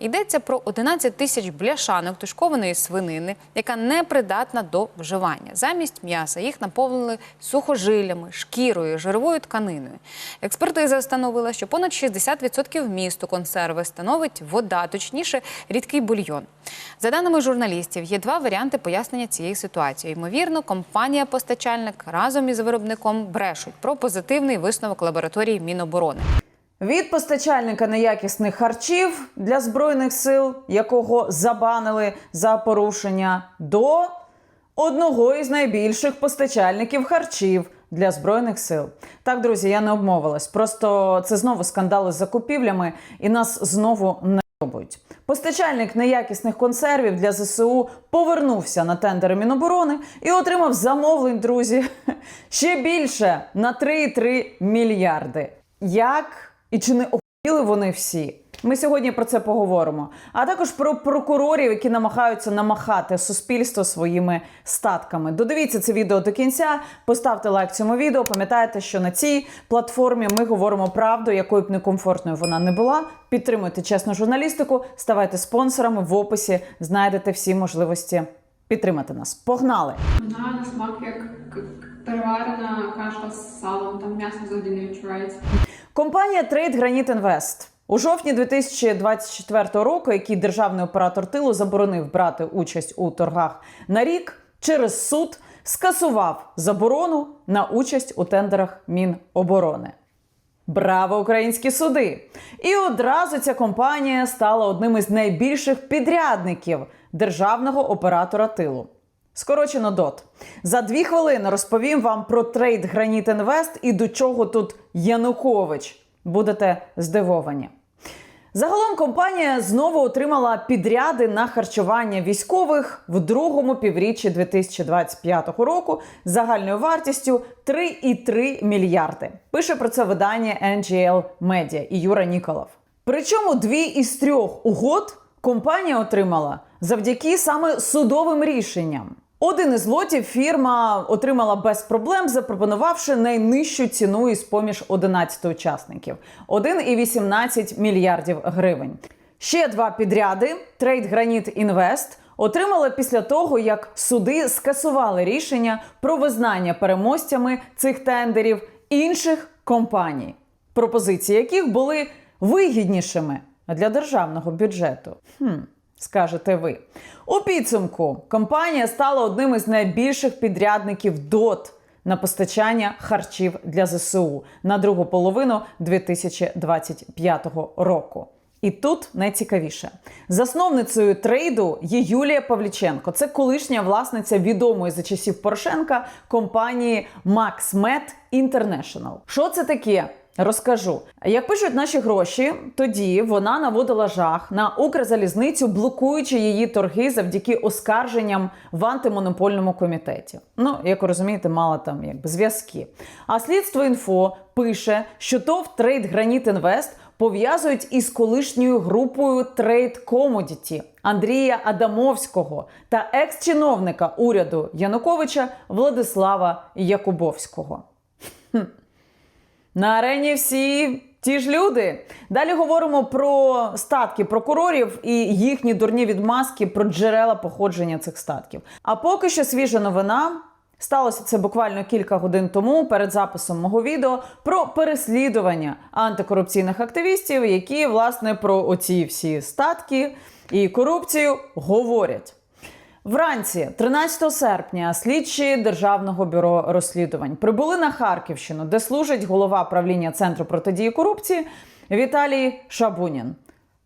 Йдеться про 11 тисяч бляшанок тушкованої свинини, яка не придатна до вживання. Замість м'яса їх наповнили сухожиллями, шкірою, жировою тканиною. Експертиза встановила, що понад 60% вмісту консерви становить вода, точніше, рідкий бульйон. За даними журналістів, є два варіанти пояснення цієї ситуації. Ймовірно, компанія-постачальник разом із виробником брешуть про позитивний висновок лабораторії Міноборони. Від постачальника неякісних харчів для збройних сил, якого забанили за порушення, до одного із найбільших постачальників харчів для збройних сил. Так, друзі, я не обмовилась. Просто це знову скандали з закупівлями, і нас знову не робить. Постачальник неякісних консервів для ЗСУ повернувся на тендери Міноборони і отримав замовлень, друзі, ще більше на 3,3 мільярди. Як і чи не охуїли вони всі? Ми сьогодні про це поговоримо. А також про прокурорів, які намагаються намахати суспільство своїми статками. Додивіться це відео до кінця, поставте лайк цьому відео. Пам'ятайте, що на цій платформі ми говоримо правду, якою б некомфортною вона не була. Підтримуйте чесну журналістику, ставайте спонсорами в описі. Знайдете всі можливості підтримати нас. Погнали! Вона на смак як переварена каша з салом, там м'ясо взагалі не відчувається. Компанія Trade Granite Invest у жовтні 2024 року, який державний оператор тилу заборонив брати участь у торгах на рік, через суд скасував заборону на участь у тендерах Міноборони. Браво, українські суди! І одразу ця компанія стала одним із найбільших підрядників державного оператора тилу. Скорочено ДОТ. За дві хвилини розповім вам про трейд Граніт Інвест і до чого тут Янукович. Будете здивовані. Загалом компанія знову отримала підряди на харчування військових в другому півріччі 2025 року загальною вартістю 3,3 мільярди. Пише про це видання NGL Media і Юра Ніколов. Причому дві із трьох угод компанія отримала завдяки саме судовим рішенням. Один із лотів фірма отримала без проблем, запропонувавши найнижчу ціну із поміж 11 учасників 1,18 мільярдів гривень. Ще два підряди Trade Granite Invest отримали після того, як суди скасували рішення про визнання переможцями цих тендерів інших компаній, пропозиції яких були вигіднішими для державного бюджету. Хм. Скажете ви. У підсумку компанія стала одним із найбільших підрядників ДОТ на постачання харчів для ЗСУ на другу половину 2025 року. І тут найцікавіше. Засновницею трейду є Юлія Павліченко. Це колишня власниця відомої за часів Порошенка компанії MaxMed International. Що це таке? Розкажу, як пишуть наші гроші, тоді вона наводила жах на Укрзалізницю, блокуючи її торги завдяки оскарженням в антимонопольному комітеті. Ну, як ви розумієте, мала там якби зв'язки. А слідство інфо пише, що ТОВ Трейд Граніт Інвест пов'язують із колишньою групою Trade Commodity Андрія Адамовського та екс-чиновника уряду Януковича Владислава Якубовського. На арені всі ті ж люди. Далі говоримо про статки прокурорів і їхні дурні відмазки про джерела походження цих статків. А поки що свіжа новина. Сталося це буквально кілька годин тому перед записом мого відео про переслідування антикорупційних активістів, які власне про оці всі статки і корупцію говорять. Вранці, 13 серпня, слідчі Державного бюро розслідувань прибули на Харківщину, де служить голова правління Центру протидії корупції Віталій Шабунін.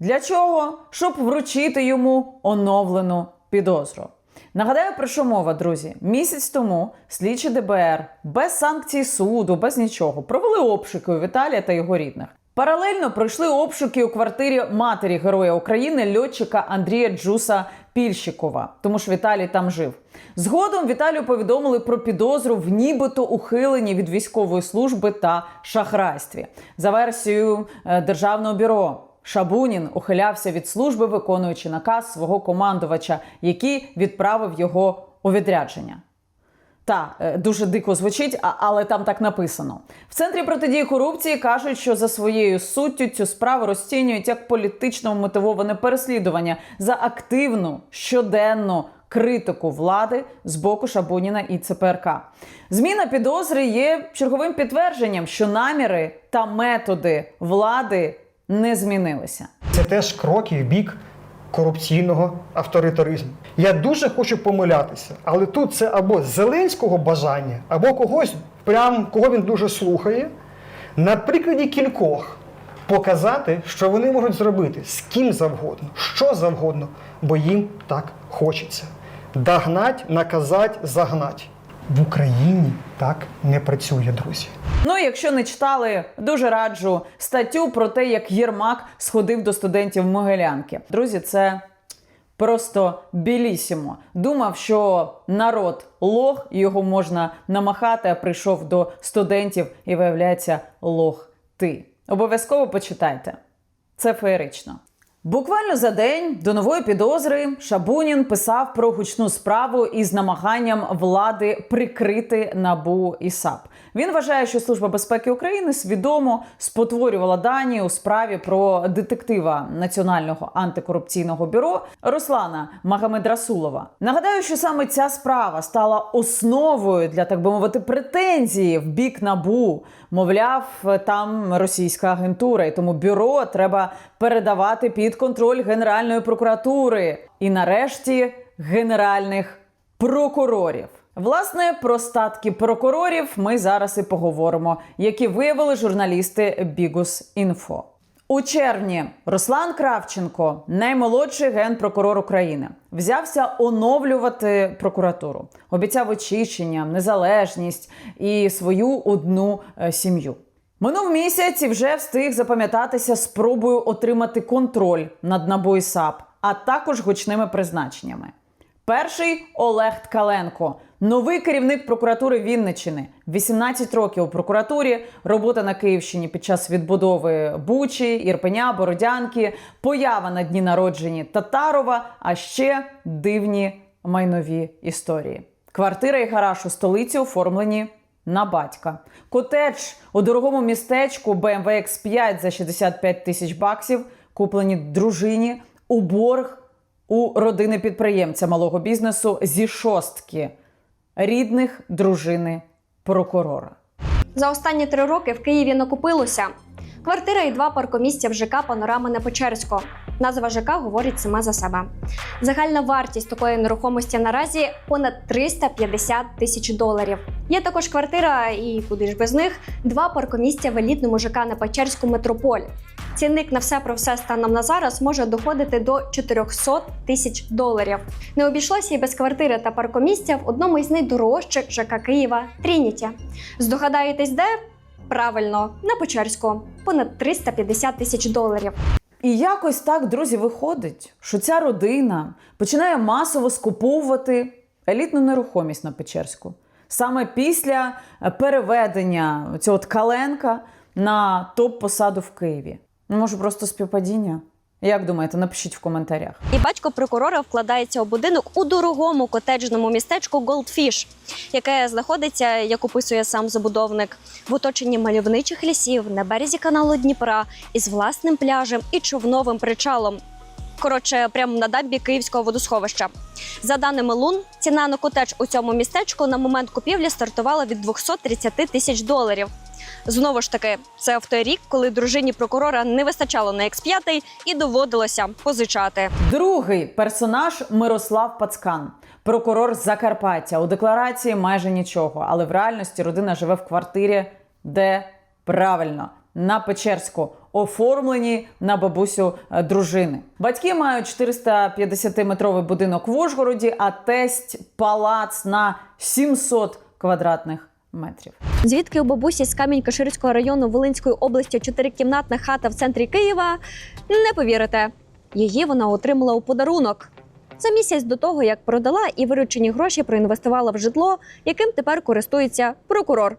Для чого? Щоб вручити йому оновлену підозру. Нагадаю, про що мова, друзі. Місяць тому слідчі ДБР без санкцій суду, без нічого провели обшуки у Віталія та його рідних. Паралельно пройшли обшуки у квартирі матері Героя України льотчика Андрія Джуса Пільщикова, тому що Віталій там жив. Згодом Віталію повідомили про підозру в нібито ухиленні від військової служби та шахрайстві. За версією е, Державного бюро. Шабунін ухилявся від служби, виконуючи наказ свого командувача, який відправив його у відрядження. Та е, дуже дико звучить, але там так написано. В центрі протидії корупції кажуть, що за своєю суттю цю справу розцінюють як політично мотивоване переслідування за активну щоденну критику влади з боку Шабуніна і ЦПРК. Зміна підозри є черговим підтвердженням, що наміри та методи влади не змінилися. Це теж кроки в бік корупційного авторитаризму. Я дуже хочу помилятися, але тут це або Зеленського бажання, або когось, прям кого він дуже слухає, на прикладі кількох показати, що вони можуть зробити з ким завгодно, що завгодно, бо їм так хочеться. Догнать, наказать, загнать. В Україні так не працює, друзі. Ну, якщо не читали, дуже раджу статтю про те, як Єрмак сходив до студентів Могилянки. Друзі, це просто білісімо. Думав, що народ лох, його можна намахати, а прийшов до студентів і виявляється лох ти. Обов'язково почитайте. Це феєрично. Буквально за день до нової підозри Шабунін писав про гучну справу із намаганням влади прикрити набу і САП. Він вважає, що Служба безпеки України свідомо спотворювала дані у справі про детектива Національного антикорупційного бюро Руслана Магомедрасулова. Нагадаю, що саме ця справа стала основою для так би мовити претензії в бік набу. Мовляв, там російська агентура, і тому бюро треба передавати під контроль Генеральної прокуратури і, нарешті, генеральних прокурорів. Власне, про статки прокурорів ми зараз і поговоримо, які виявили журналісти Бігус Інфо. У червні Руслан Кравченко, наймолодший генпрокурор України, взявся оновлювати прокуратуру. Обіцяв очищення, незалежність і свою одну е, сім'ю. Минув місяць і вже встиг запам'ятатися спробою отримати контроль над НАБУ і САП, а також гучними призначеннями. Перший Олег Ткаленко, новий керівник прокуратури Вінниччини. 18 років у прокуратурі, робота на Київщині під час відбудови Бучі, Ірпеня, Бородянки, поява на дні народжені Татарова, а ще дивні майнові історії. Квартира і гараж у столиці оформлені на батька. Котедж у дорогому містечку BMW X5 за 65 тисяч баксів, куплені дружині у борг у родини підприємця малого бізнесу зі шостки рідних дружини прокурора. За останні три роки в Києві накопилося квартира і два паркомісця в ЖК Панорами на Печерську. Назва ЖК говорить сама за себе. Загальна вартість такої нерухомості наразі понад 350 тисяч доларів. Є також квартира, і куди ж без них, два паркомісця в елітному ЖК на Печерську метрополь. Цінник на все про все станом на зараз може доходити до 400 тисяч доларів. Не обійшлося і без квартири та паркомісця в одному із найдорожчих ЖК Києва Трініті. Здогадаєтесь, де? Правильно, на Печерську. Понад 350 тисяч доларів. І якось так, друзі, виходить, що ця родина починає масово скуповувати елітну нерухомість на Печерську. Саме після е, переведення цього Ткаленка на топ-посаду в Києві. Ну, може, просто співпадіння? Як думаєте, напишіть в коментарях. І батько прокурора вкладається у будинок у дорогому котеджному містечку Goldfish, яке знаходиться, як описує сам забудовник, в оточенні мальовничих лісів на березі каналу Дніпра із власним пляжем і човновим причалом. Коротше, прямо на дамбі київського водосховища. За даними Лун, ціна на котедж у цьому містечку на момент купівлі стартувала від 230 тисяч доларів. Знову ж таки, це в той рік, коли дружині прокурора не вистачало на X5 і доводилося позичати. Другий персонаж Мирослав Пацкан, прокурор Закарпаття. У декларації майже нічого, але в реальності родина живе в квартирі, де правильно на Печерську, оформлені на бабусю е, дружини. Батьки мають 450-метровий будинок в Ужгороді, а тесть палац на 700 квадратних метрів. Звідки у бабусі з Камінь-Каширського району Волинської області чотирикімнатна хата в центрі Києва? Не повірите, її вона отримала у подарунок. За місяць до того, як продала і виручені гроші проінвестувала в житло, яким тепер користується прокурор.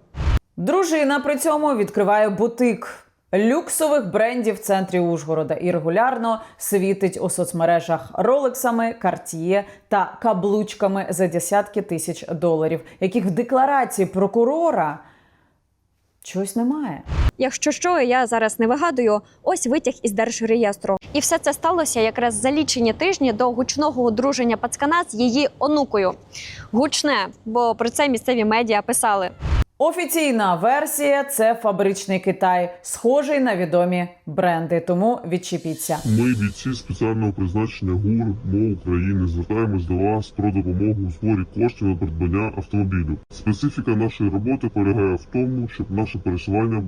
Дружина при цьому відкриває бутик. Люксових брендів в центрі Ужгорода і регулярно світить у соцмережах ролексами, картіє та каблучками за десятки тисяч доларів, яких в декларації прокурора чогось немає. Якщо що, я зараз не вигадую, ось витяг із держреєстру. І все це сталося якраз за лічені тижні до гучного одруження пацкана з її онукою. Гучне, бо про це місцеві медіа писали. Офіційна версія це фабричний Китай, схожий на відомі бренди. Тому відчіпіться. Ми, бійці спеціального призначення ГУР МО України, звертаємось до вас про допомогу у зборі коштів на придбання автомобілю. Специфіка нашої роботи полягає в тому, щоб наше пересування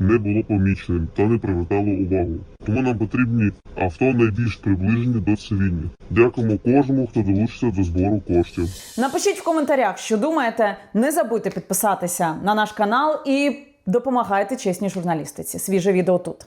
не було поміченим та не привертало увагу. Тому нам потрібні авто найбільш приближені до цивільних. Дякуємо кожному, хто долучиться до збору коштів. Напишіть в коментарях, що думаєте. Не забудьте підписатися на наш канал і допомагайте чесній журналістиці. Свіже відео тут.